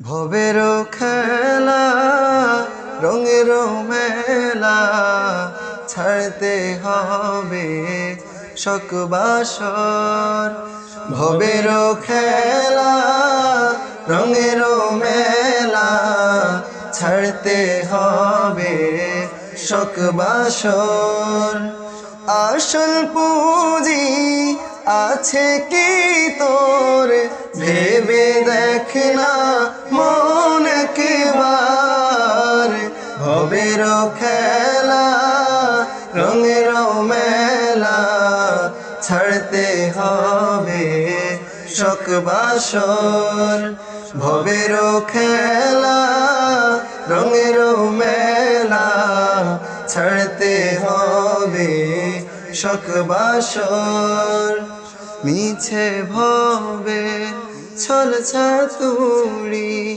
ভবের খেলা, রঙের মেলা ছাড়তে হবে সকবাসর ভবের খেলা, রঙের মেলা ছাড়তে হবে সকবাসর আসল পুঁজি আছে কি তোর? ভেবে দেখ না ভবের খেলা, রঙের মেলা ছাড়তে হবে সকবাসর ভবের খেলা, রঙের মেলা ছাড়তে হবে সকবাসর মিছে ভবে ছল মলিন